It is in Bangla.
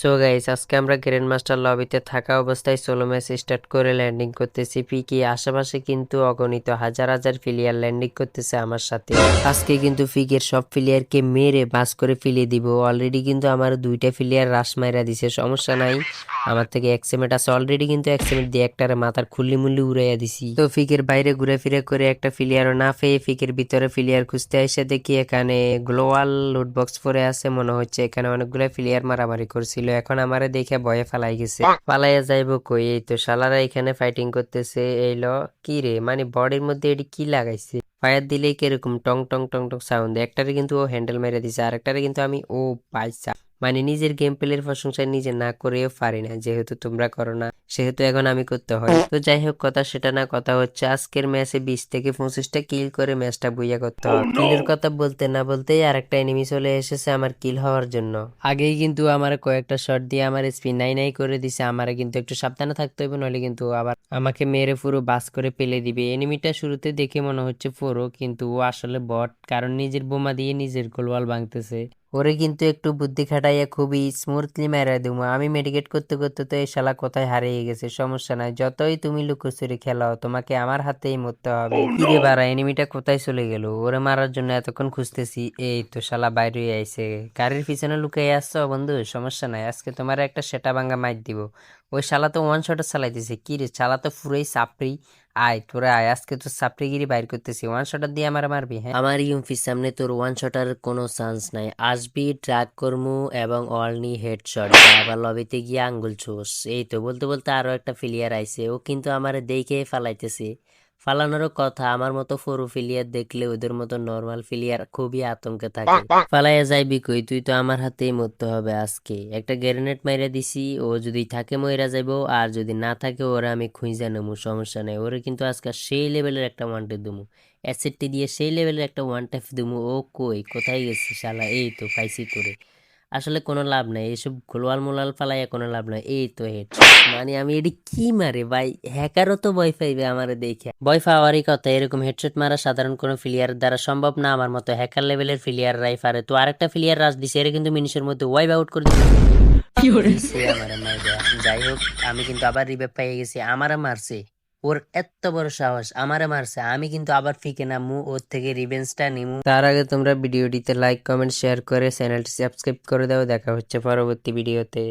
সো গাইস আজকে আমরা গ্র্যান্ড মাস্টার লবিতে থাকা অবস্থায় সোলো ম্যাচ স্টার্ট করে ল্যান্ডিং করতেছি। ফিকি আশেপাশে কিন্তু অগণিত হাজার হাজার ফিলিয়ার ল্যান্ডিং করতেছে আমার সাথে। আজকে কিন্তু ফিকের সব প্লেয়ারকে মেরে বাস করে ফেলে দিব। অলরেডি কিন্তু আমার দুইটা প্লেয়ার রাস মাইরা দিছে, সমস্যা নাই। আমার থেকে এক এক্সেমেট আছে অলরেডি কিন্তু এক এক্সেমেট দিয়ে একটারে মাথার খুল্লি মুল্লি উড়াইয়া দিছি। তো ফিকের বাইরে ঘুরে ফিরে করে একটা প্লেয়ারও না পেয়ে ফিকের ভিতরে ফিলিয়ার খুঁজতে এসে দেখি এখানে গ্লোয়াল লুট বক্স পরে আছে, মনে হচ্ছে এখানে অনেকগুলো প্লেয়ার মারামারি করছিল। এখন আমারে দেখে ভয়ে ফালাই গেছে। পালাইয়া যাইব কই? এই তো শালারা এখানে ফাইটিং করতেছে। এই ল, কি রে? মানে বডির মধ্যে এটি কি লাগাইছে? ফায়ার দিলেই কীরকম টং টং টং টং সাউন্ড একটারে কিন্তু ও হ্যান্ডেল মেরে দিছে আর একটারে কিন্তু আমি, ও, পাইছা। মানে নিজের গেম প্লের প্রশংসা নিজে না করেও পারি না যেহেতু তোমরা করো না সেহেতু এখন আমি করতে হয়। তো যাই হোক কথা সেটা না কথা হচ্ছে আজকের ম্যাচে বিশ থেকে পঁচিশটা কিল করে ম্যাচটা বুইয়া করতে হবে কিলের কথা বলতে না বলতেই আর একটা এনিমি চলে এসেছে আমার কিল হওয়ার জন্য। আগেই কিন্তু আমার কয়েকটা শট দিয়ে আমার স্পিন নাই নাই করে দিছে আমার কিন্তু একটু সাবধানে থাকতে হবে নইলে কিন্তু আবার আমাকে মেরে পুরো বাস করে পেলে দিবে। এনিমিটা শুরুতে দেখে মনে হচ্ছে পুরো কিন্তু ও আসলে বট কারণ নিজের বোমা দিয়ে নিজের গোলওয়াল ভাঙতেছে। ওরে কিন্তু একটু বুদ্ধি খাটাইয়া খুবই স্মুথলি মেরা দিমু। আমি মেডিকেট করতে করতে তো এই শালা কোথায় হারিয়ে গেছে? সমস্যা নাই। যতই তুমি লুকোচুরি খেলাও তোমাকে আমার হাতেই মরতে হবে। কিরে বাড়া এনিমিটা কোথায় চলে গেল? ওরে মারার জন্য এতক্ষণ খুঁজতেছি। এই তো শালা বাইরে আইছে। গাড়ির পিছনে লুকিয়ে আসছো বন্ধু? সমস্যা নাই। আজকে তোমার একটা সেটা ভাঙ্গা মাইর দিব। ওই শালা তো ওয়ান শটে চালাইতেছে। কি রে শালা তো পুরোই সাপড়ি আয়, তোরা আয়, আজকে তো সাপড়িগিরি বাইর করতেছি। ওয়ান শটার দিয়ে আমার মারবি হ্যাঁ? আমার ইউমফির সামনে তোর ওয়ান শটার কোনো চান্স নাই। আসবি ট্রাক কর্মু এবং অলনি হেডশট আবার লবিতে গিয়ে আঙ্গুল ছোস। এই তো, বলতে বলতে আরও একটা ফিলিয়ার আইছে। ও কিন্তু আমার দেখে ফালাইতেছে। ফালানোরও কথা আমার মতো ফোরো ফিলিয়ার দেখলে ওদের মতো নর্মাল ফিলিয়ার খুবই আতঙ্কে থাকে। ফালাইয়া যাইবি কই তুই তো আমার হাতেই মরতে হবে আজকে। একটা গ্রেনেড মাইরা দিছি ও যদি থাকে মইরা যাইবো আর যদি না থাকে ওরা আমি খুঁজে নেব সমস্যা নাই। ওরা কিন্তু আজকে সেই লেভেলের একটা ওয়ান টেপ দেবো অ্যাসেটটি দিয়ে সেই লেভেলের একটা ওয়ান টেপ দেবো ও কই কোথায় গেছি শালা? এই তো পাইছি তোরে। আসলে কোনো লাভ নাই। এসব গোলওয়াল মোলাল ফালাইয়া কোনো লাভ নাই। এই তো হেড মানে আমি এটি কি মারে ভাই? হ্যাকারও তো ভয় পাইবে আমার দেখে। ভয় পাওয়ারই কথা এরকম হেডশট মারা সাধারণ কোনো ফিলিয়ার দ্বারা সম্ভব না আমার মতো। হ্যাকার লেভেলের ফিলিয়ার রাই পারে। তো আরেকটা ফিলিয়ার রাজ দিছে এর কিন্তু মিনিশের মধ্যে ওয়াইভ আউট করে আমারে যাই হোক আমি কিন্তু আবার রিভাইভ পেয়ে গেছি। আমারে মারছে। ওর এত বড় সাহস, আমারে মারছে। আমি কিন্তু আবার ফিকে নামু, ওর থেকে রিভেন্সটা নিমু। তার আগে তোমরা ভিডিওটিতে লাইক কমেন্ট শেয়ার করে চ্যানেলটি সাবস্ক্রাইব করে দাও। দেখা হচ্ছে পরবর্তী ভিডিওতে